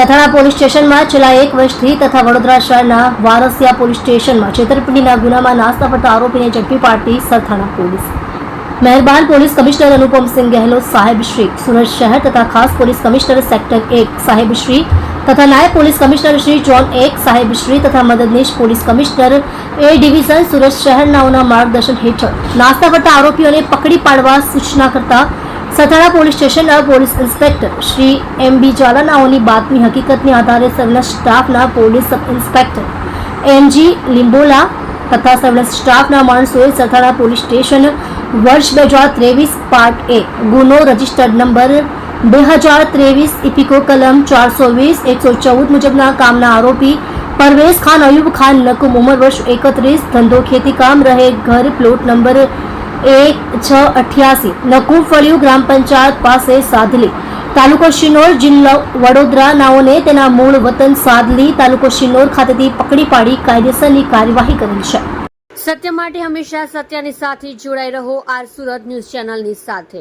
Sathana police સ્ટેશનમાં છેલ્લા એક વર્ષથી તથા વડોદરા શહેરના વારસિયા પોલીસ સ્ટેશનમાં છેતરપિંડીના ગુનામાં નાસ્તા પડતા આરોપીને ઝડપી પાડતી સરથાણા પોલીસ. મહેરબાન પોલીસ કમિશનર અનુપમસિંહ ગહેલોત, સાહેબ સુરત શહેર તથા ખાસ પોલીસ કમિશનર સેક્ટર એક, સાહેબ શ્રી તથા નાયબ પોલીસ કમિશનર શ્રી જોન એક, સાહેબ શ્રી તથા મદદનીશ police commissioner A division Surat શહેરનાઓના માર્ગદર્શન હેઠળ નાસ્તા પડતા આરોપીઓને પકડી પાડવા સૂચના કરતા સથાણા પોલીસ સ્ટેશનના police inspector Shri M B ઝાલાનાઓની બાતમી હકીકતની આધારે સર્વેલન્સ સ્ટાફના police sub inspector MG Limbola તથા સર્વેલન્સ સ્ટાફના માણસોએ સથાણા પોલીસ સ્ટેશન વર્ષ બે હજાર ત્રેવીસ પાર્ટ એ ગુનો રજિસ્ટર્ડ નંબર બે હજાર ત્રેવીસ ઇપિકો કલમ ચારસો વીસ એકસો ચૌદ મુજબના કામના આરોપી પરવેઝ ખાન, અયુબ ખાન, નકુમ ઉમર વર્ષ એકત્રીસ, ધંધો ખેતીકામ રહે, ઘર પ્લોટ નંબર એક છ અઠ્યાસી. નકુફળિયું ગ્રામ પંચાયત પાસે સાધલી. તાલુકો શિનોર જિલ્લો વડોદરા. નાઓને તેના મૂળ વતન સાદલી તાલુકો શિનોર ખાતેથી પકડી પાડી કાયદેસરની કાર્યવાહી કરેલ છે. સત્ય માટે હંમેશા સત્યની સાથે જોડાઈ રહો આર સુરત ન્યૂઝ ચેનલની સાથે.